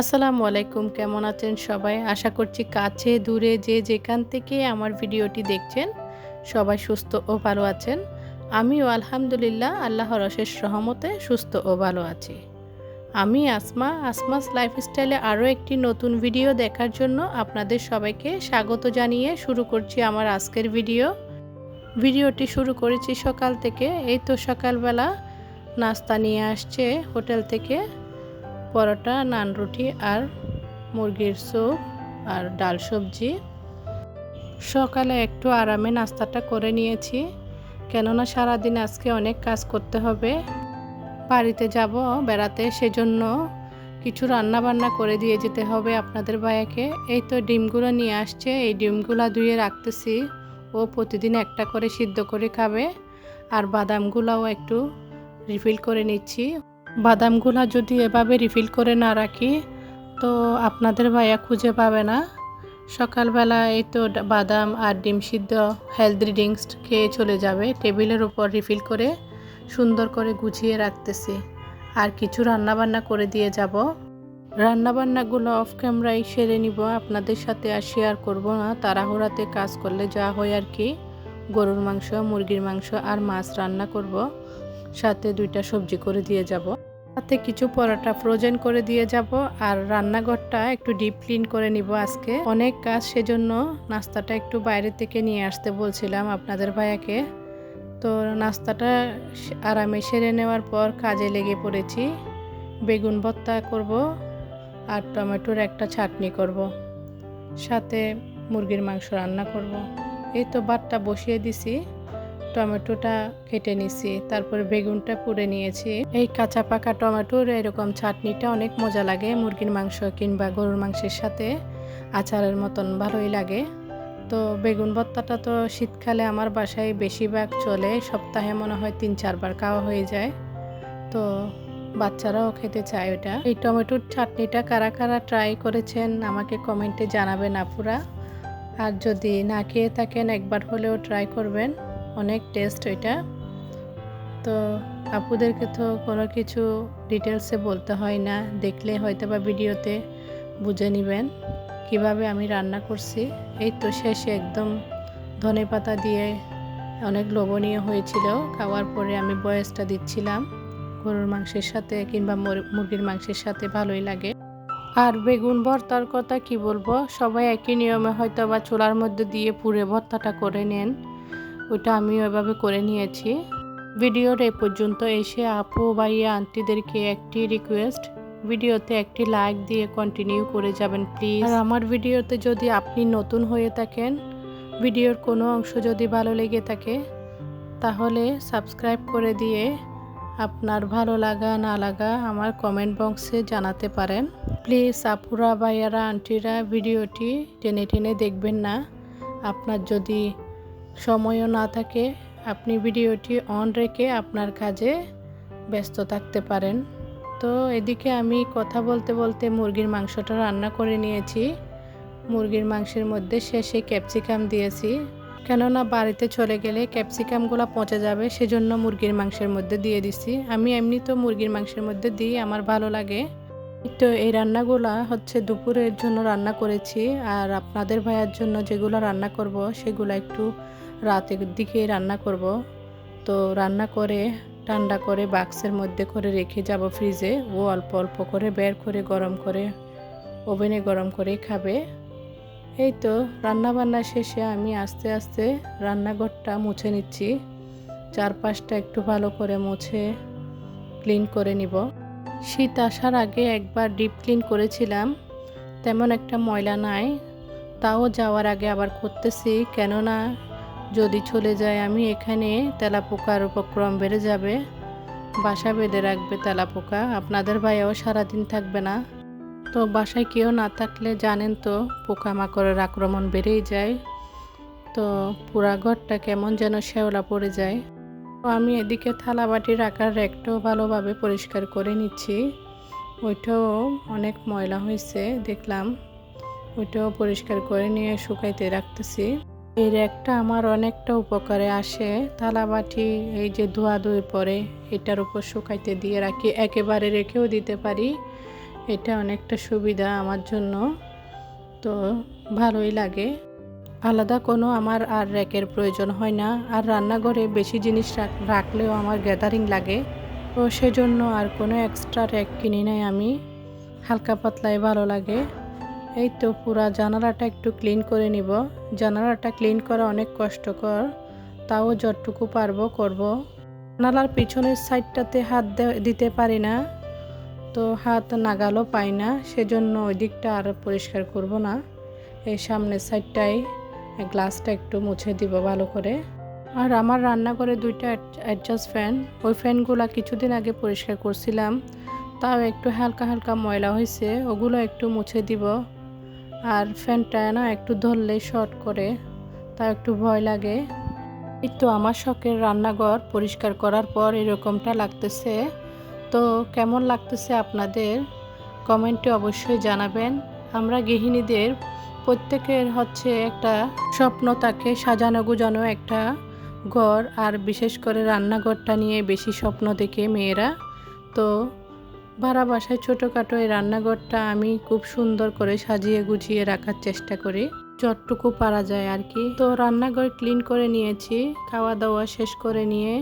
আসসালামু আলাইকুম, কেমন আছেন সবাই? আশা করছি কাছে, দূরে, যে যেখান থেকে আমার ভিডিওটি দেখছেন, সবাই সুস্থ ও ভালো আছেন। আমিও আলহামদুলিল্লাহ, আল্লাহর অশেষ রহমতে সুস্থ ও ভালো আছি। আমি আসমা আসমাস লাইফস্টাইলে আরও একটি নতুন ভিডিও দেখার জন্য আপনাদের সবাইকে স্বাগত জানিয়ে শুরু করছি আমার আজকের ভিডিও। ভিডিওটি শুরু করেছি সকাল থেকে, এই তো সকালবেলা নাস্তা নিয়ে আসছে হোটেল থেকে। পরোটা, নান রুটি আর মুরগির স্যুপ আর ডাল সবজি। সকালে একটু আরামে নাস্তাটা করে নিয়েছি, কেননা সারাদিন আজকে অনেক কাজ করতে হবে। বাড়িতে যাব, বেড়াতে, সেজন্য কিছু রান্না বান্না করে দিয়ে যেতে হবে আপনাদের ভাইয়াকে। এই তো ডিমগুলো নিয়ে আসছে, এই ডিমগুলো ধুয়ে রাখতেছি। ও প্রতিদিন একটা করে সিদ্ধ করে খাবে, আর বাদামগুলোও একটু রিফিল করে নিচ্ছি। বাদামগুলো যদি এভাবে রিফিল করে না রাখি, তো আপনাদের ভাইয়া খুঁজে পাবে না। সকালবেলা এই তো বাদাম আর ডিম সিদ্ধ হেলদি ড্রিঙ্কস খেয়ে চলে যাবে, টেবিলের উপর রিফিল করে সুন্দর করে গুছিয়ে রাখতেছি। আর কিছু রান্নাবান্না করে দিয়ে যাব। রান্নাবান্নাগুলো অফ ক্যামেরায় সেরে নিব, আপনাদের সাথে আর শেয়ার করব না। তাড়াহুড়াতে কাজ করলে যা হয় আর কি। গরুর মাংস, মুরগির মাংস আর মাছ রান্না করব। সাথে দুইটা সবজি করে দিয়ে যাব। সাথে কিছু পরোটা ফ্রোজেন করে দিয়ে যাব আর রান্নাঘরটা একটু ডিপ ক্লিন করে নিব আজকে। অনেক কাজ সেজন্য নাস্তাটা একটু বাইরে থেকে নিয়ে আসতে বলছিলাম আপনাদের ভাইয়াকে। তো নাস্তাটা আরামে সেরে নেওয়ার পর কাজে লেগে পড়েছি। বেগুন ভর্তা করব আর টমেটোর একটা চাটনি করব। সাথে মুরগির মাংস রান্না করব। এই তো ভাতটা বসিয়ে দিছি। টমেটোটা কেটে নিছি, তারপরে বেগুনটা পুড়ে নিয়েছি। এই কাঁচা পাকা টমেটোর এরকম চাটনিটা অনেক মজা লাগে মুরগির মাংস কিংবা গরুর মাংসের সাথে, আচারের মতন ভালোই লাগে। তো বেগুন ভর্তাটা তো শীতকালে আমার বাসায় বেশিরভাগ চলে, সপ্তাহে মনে হয় তিন চারবার খাওয়া হয়ে যায়। তো বাচ্চারাও খেতে চায় ওটা। এই টমেটোর চাটনিটা কারা কারা ট্রাই করেছেন আমাকে কমেন্টে জানাবেন আপুরা। আর যদি না খেয়ে থাকেন একবার হলেও ট্রাই করবেন। অনেক টেস্ট ওইটা। তো আপুদেরকে তো কোনো কিছু ডিটেলসে বলতে হয় না। দেখলে হয়তো বা ভিডিওতে বুঝে নেবেন কীভাবে আমি রান্না করছি। এই তো শেষে একদম ধনে পাতা দিয়ে অনেক লোভনীয় হয়েছিল। খাওয়ার পরে আমি বয়সটা দিচ্ছিলাম। গরুর মাংসের সাথে কিংবা মুরগির মাংসের সাথে ভালোই লাগে। আর বেগুন ভর্তার কথা কি বলব? সবাই একই নিয়মে হয়তো বা চুলার মধ্যে দিয়ে পুরে ভর্তাটা করে নেন। ওটা আমি ওইভাবে করে নিয়েছি। ভিডিওর এ পর্যন্ত এসে আপু ভাইয়া আন্টিদেরকে একটি রিকোয়েস্ট ভিডিওতে একটি লাইক দিয়ে কন্টিনিউ করে যাবেন প্লিজ আর আমার ভিডিওতে যদি আপনি নতুন হয়ে থাকেন, ভিডিওর কোনো অংশ যদি ভালো লেগে থাকে, তাহলে সাবস্ক্রাইব করে দিয়ে আপনার ভালো লাগা, না লাগা আমার কমেন্ট বক্সে জানাতে পারেন। প্লিজ আপুরা ভাইয়ারা আন্টিরা ভিডিওটি টেনে টেনে দেখবেন না। আপনার যদি সময়ও না থাকে, আপনি ভিডিওটি অন রেখে আপনার কাজে ব্যস্ত থাকতে পারেন। তো এদিকে আমি কথা বলতে বলতে মুরগির মাংসটা রান্না করে নিয়েছি। মুরগির মাংসের মধ্যে শেষে ক্যাপসিকাম দিয়েছি। কেননা বাড়িতে চলে গেলে ক্যাপসিকামগুলো পচে যাবে, সেজন্য মুরগির মাংসের মধ্যে দিয়ে দিছি। আমি এমনি তো মুরগির মাংসের মধ্যে দিই, আমার ভালো লাগে। তো এই রান্নাগুলা হচ্ছে দুপুরের জন্য রান্না করেছি, আর আপনাদের ভাইয়ার জন্য যেগুলো রান্না করব, সেগুলো একটু রাতের দিকে রান্না করব। তো রান্না করে, ঠান্ডা করে বাক্সের মধ্যে করে রেখে যাব ফ্রিজে। ও অল্প অল্প করে বের করে গরম করে, ওভেনে গরম করে খাবে। এই তো রান্না বান্না শেষে আমি আস্তে আস্তে রান্নাঘরটা মুছে নিচ্ছি। চারপাশটা একটু ভালো করে মুছে ক্লিন করে নিব। শীত আসার আগে একবার ডিপ ক্লিন করেছিলাম। তেমন একটা ময়লা নাই। তাও যাওয়ার আগে আবার করতেছি। কেননা যদি চলে যায়, আমি এখানে তেলাপোকার উপক্রম বেড়ে যাবে। বাসা বেঁধে রাখবে তেলাপোকা। আপনাদের ভাইয়াও সারাদিন থাকবে না। তো বাসায় কেউ না থাকলে জানেন তো, পোকামাকড়ের আক্রমণ বেড়েই যায়। তো পুরা ঘরটা কেমন যেন শেওলা পড়ে যায়। তো আমি এদিকে থালা বাটি রাখার র্যাকটাও ভালোভাবে পরিষ্কার করে নিচ্ছি। ওইটাও অনেক ময়লা হয়েছে, দেখলাম। ওইটাও পরিষ্কার করে নিয়ে শুকাইতে রাখতেছি। এই র্যাকটা আমার অনেকটা উপকারে আসে। থালা বাটি এই যে ধোয়া ধুয়ে পরে এটার উপর শুকাইতে দিয়ে রাখি। একেবারে রেখেও দিতে পারি। এটা অনেকটা সুবিধা আমার জন্য। তো ভালোই লাগে। আলাদা কোনো আমার আর র্যাকের প্রয়োজন হয় না। আর রান্নাঘরে বেশি জিনিস রাখ- রাখলেও আমার গ্যাদারিং লাগে। তো সেজন্য আর কোনো এক্সট্রা র্যাক কিনি নাই আমি। হালকা পাতলায় ভালো লাগে। এই তো পুরা জানালাটা একটু ক্লিন করে নিব। জানালাটা ক্লিন করা অনেক কষ্টকর, তাও যতটুকু পারব করব। জানালার পিছনের সাইডটাতে হাত দিতে পারি না, তো হাত নাগালও পাই না, সেজন্য ওই দিকটা আর পরিষ্কার করব না। এই সামনের সাইডটাই গ্লাসটা একটু মুছে দিব ভালো করে। আর আমার রান্নাঘরে দুইটা অ্যাডজাস্ট ফ্যান ওই ফ্যানগুলো কিছুদিন আগে পরিষ্কার করছিলাম, তাও একটু হালকা হালকা ময়লা হয়েছে ওগুলো একটু মুছে দিব। আর ফ্যানটা না একটু ধরলেই শর্ট করে তাও একটু ভয় লাগে। এই তো আমার শখের রান্নাঘর পরিষ্কার করার পর এরকমটা লাগতেছে। তো কেমন লাগতেছে আপনাদের? কমেন্টে অবশ্যই জানাবেন। আমরা গৃহিণীদের প্রত্যেকের হচ্ছে একটা স্বপ্ন তাকে সাজানো গুজানো একটা ঘর, আর বিশেষ করে রান্নাঘরটা নিয়ে বেশি স্বপ্ন দেখে মেয়েরা। তো ভাড়া বাসায় ছোটোখাটো এই রান্নাঘরটা আমি খুব সুন্দর করে সাজিয়ে গুছিয়ে রাখার চেষ্টা করি। যতটুকু পারা যায় আর কি। তো রান্নাঘর ক্লিন করে নিয়েছি, খাওয়া দাওয়া শেষ করে নিয়ে।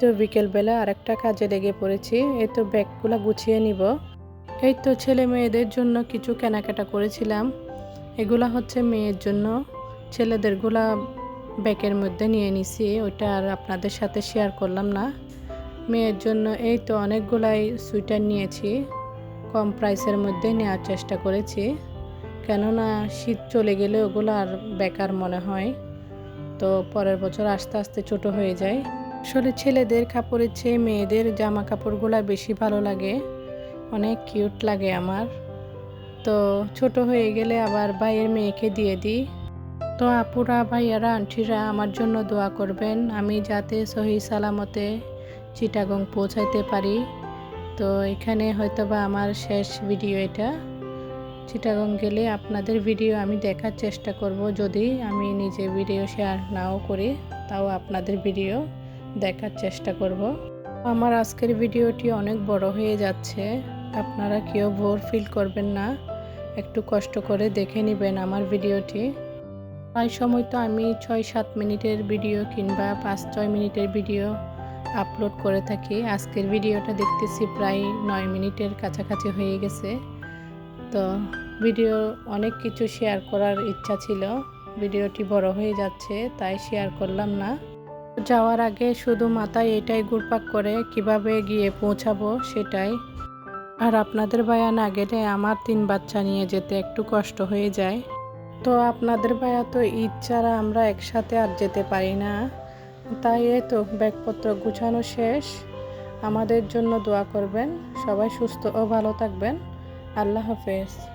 তো বিকেলবেলা আরেকটা কাজে লেগে পড়েছি, এই তো ব্যাগগুলো গুছিয়ে নিব। এই তো ছেলে মেয়েদের জন্য কিছু কেনাকাটা করেছিলাম। এগুলা হচ্ছে মেয়ের জন্য। ছেলেদেরগুলা ব্যাগের মধ্যে নিয়ে নিছি, ওইটা আর আপনাদের সাথে শেয়ার করলাম না। মেয়ের জন্য এই তো অনেকগুলাই সুইটার নিয়েছি। কম প্রাইসের মধ্যে নেওয়ার চেষ্টা করেছি। কেননা শীত চলে গেলে ওগুলো আর বেকার মনে হয়। তো পরের বছর আস্তে আস্তে ছোট হয়ে যায়। আসলে ছেলেদের কাপড়ের চেয়ে মেয়েদের জামা কাপড়গুলো বেশি ভালো লাগে। অনেক কিউট লাগে আমার। তো ছোট হয়ে গেলে আবার ভাইয়ের মেয়েকে দিয়ে দিই। তো আপুরা, ভাইয়ারা, আন্টিরা আমার জন্য দোয়া করবেন। আমি যাতে সহি সালামতে চিটাগং পৌঁছাইতে পারি। তো এখানে হয়তোবা আমার শেষ ভিডিও এটা। চিটাগং গেলে আপনাদের ভিডিও আমি দেখার চেষ্টা করব। যদি আমি নিজে ভিডিও শেয়ার নাও করি, তাও আপনাদের ভিডিও দেখার চেষ্টা করব। আমার আজকের ভিডিওটি অনেক বড় হয়ে যাচ্ছে। আপনারা কেউ বোর ফিল করবেন না। একটু কষ্ট করে দেখে নেবেন আমার ভিডিওটি প্রায় সময় তো আমি ছয় সাত মিনিটের ভিডিও কিংবা পাঁচ ছয় মিনিটের ভিডিও আপলোড করে থাকি। আজকের ভিডিওটা দেখতেছি প্রায় নয় মিনিটের কাছাকাছি হয়ে গেছে। তো ভিডিও অনেক কিছু শেয়ার করার ইচ্ছা ছিল। ভিডিওটি বড় হয়ে যাচ্ছে, তাই শেয়ার করলাম না। যাওয়ার আগে শুধু মাথায় এটাই ঘুরপাক করে, কীভাবে গিয়ে পৌঁছাবো সেটাই। আর আপনাদের ভাইয়া না গেলে আমার তিন বাচ্চা নিয়ে যেতে একটু কষ্ট হয়ে যায়। তো আপনাদের ভাইয়া তো ছাড়া আমরা একসাথে আর যেতে পারি না। তাই এই তো ব্যাগপত্র গুছানো শেষ। আমাদের জন্য দোয়া করবেন। সবাই সুস্থ ও ভালো থাকবেন। আল্লাহ হাফেজ।